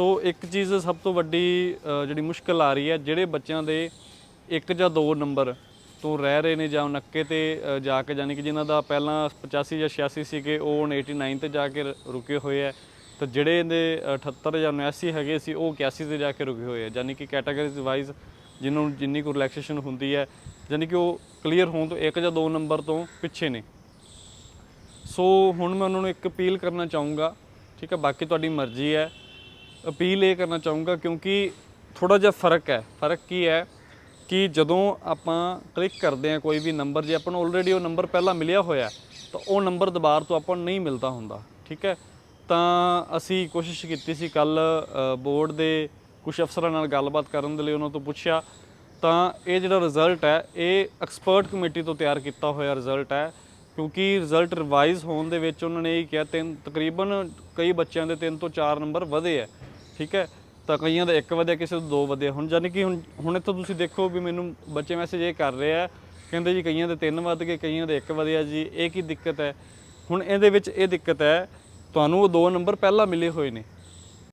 ਸੋ ਇੱਕ ਚੀਜ਼ ਸਭ ਤੋਂ ਵੱਡੀ ਜਿਹੜੀ ਮੁਸ਼ਕਲ ਆ ਰਹੀ ਹੈ, ਜਿਹੜੇ ਬੱਚਿਆਂ ਦੇ ਇੱਕ ਜਾਂ ਦੋ ਨੰਬਰ ਤੋਂ ਰਹਿ ਰਹੇ ਨੇ ਜਾਂ ਨੱਕੇ ਤੇ ਜਾ ਕੇ ਜਾਨੀ ਕਿ ਜਿਨ੍ਹਾਂ ਦਾ ਪਹਿਲਾਂ 85 ਜਾਂ 86 ਸੀਗੇ, ਉਹ ਹੁਣ 89 ਤੇ ਜਾ ਕੇ ਰੁਕੇ ਹੋਏ ਆ ਤਾਂ ਜਿਹੜੇ ਇਹਦੇ 78 ਜਾਂ 79 ਹੈਗੇ ਸੀ, ਉਹ 81 ਤੇ ਜਾ ਕੇ ਰੁਕੇ ਹੋਏ ਆ ਯਾਨੀ ਕਿ ਕੈਟਾਗਰੀਜ਼ ਵਾਈਜ਼ ਜਿਹਨੂੰ ਜਿੰਨੀ ਕੁ ਰਿਲੈਕਸੇਸ਼ਨ ਹੁੰਦੀ ਹੈ ਯਾਨੀ ਕਿ ਉਹ ਕਲੀਅਰ ਹੋਣ ਤੋਂ ਇੱਕ ਜਾਂ ਦੋ ਨੰਬਰ ਤੋਂ ਪਿੱਛੇ ਨੇ। ਸੋ ਹੁਣ ਮੈਂ ਉਹਨਾਂ ਨੂੰ ਇੱਕ ਅਪੀਲ ਕਰਨਾ ਚਾਹੂੰਗਾ, ਠੀਕ ਹੈ, ਬਾਕੀ ਤੁਹਾਡੀ ਮਰਜ਼ੀ ਹੈ। ਅਪੀਲ ਇਹ ਕਰਨਾ ਚਾਹੂੰਗਾ ਕਿਉਂਕਿ ਥੋੜਾ ਜਿਹਾ ਫ਼ਰਕ ਹੈ। ਫ਼ਰਕ ਕੀ ਹੈ ਕਿ ਜਦੋਂ ਆਪਾਂ ਕਲਿੱਕ ਕਰਦੇ ਹਾਂ ਕੋਈ ਵੀ ਨੰਬਰ ਜੇ ਆਪਾਂ ਨੂੰ ਆਲਰੇਡੀ ਉਹ ਨੰਬਰ ਪਹਿਲਾਂ ਮਿਲਿਆ ਹੋਇਆ ਤਾਂ ਉਹ ਨੰਬਰ ਦੁਬਾਰਾ ਤੋਂ ਆਪਾਂ ਨੂੰ ਨਹੀਂ ਮਿਲਦਾ ਹੁੰਦਾ, ਠੀਕ ਹੈ? ਤਾਂ ਅਸੀਂ ਕੋਸ਼ਿਸ਼ ਕੀਤੀ ਸੀ ਕੱਲ ਬੋਰਡ ਦੇ ਕੁਝ ਅਫਸਰਾਂ ਨਾਲ ਗੱਲਬਾਤ ਕਰਨ ਦੇ ਲਈ ਉਹਨਾਂ ਤੋਂ ਪੁੱਛਿਆ। ਤਾਂ ਇਹ ਜਿਹੜਾ ਰਿਜ਼ਲਟ ਹੈ, ਇਹ ਐਕਸਪਰਟ ਕਮੇਟੀ ਤੋਂ ਤਿਆਰ ਕੀਤਾ ਹੋਇਆ ਰਿਜ਼ਲਟ ਹੈ, ਕਿਉਂਕਿ ਰਿਜ਼ਲਟ ਰਿਵਾਈਜ਼ ਹੋਣ ਦੇ ਵਿੱਚ ਉਹਨਾਂ ਨੇ ਇਹ ਕਿਹਾ ਤਿੰਨ, ਤਕਰੀਬਨ ਕਈ ਬੱਚਿਆਂ ਦੇ ਤਿੰਨ ਤੋਂ ਚਾਰ ਨੰਬਰ ਵਧੇ ਹੈ। ਠੀਕ ਹੈ? ਤਾਂ ਕਈਆਂ ਦਾ ਇੱਕ ਵਧਿਆ, ਕਿਸੇ ਦਾ ਦੋ ਵਧਿਆ। ਹੁਣ ਜਾਨੀ ਕਿ ਹੁਣ ਹੁਣ ਇੱਥੋਂ ਤੁਸੀਂ ਦੇਖੋ ਵੀ ਮੈਨੂੰ ਬੱਚੇ ਮੈਸੇਜ ਇਹ ਕਰ ਰਹੇ ਆ ਕਹਿੰਦੇ ਜੀ ਕਈਆਂ ਦੇ ਤਿੰਨ ਵੱਧ ਗਏ, ਕਈਆਂ ਦੇ ਇੱਕ ਵਧਿਆ ਜੀ। ਇਹ ਕੀ ਦਿੱਕਤ ਹੈ? ਹੁਣ ਇਹਦੇ ਵਿੱਚ ਇਹ ਦਿੱਕਤ ਹੈ, ਤੁਹਾਨੂੰ ਉਹ ਦੋ ਨੰਬਰ ਪਹਿਲਾਂ ਮਿਲੇ ਹੋਏ ਨੇ।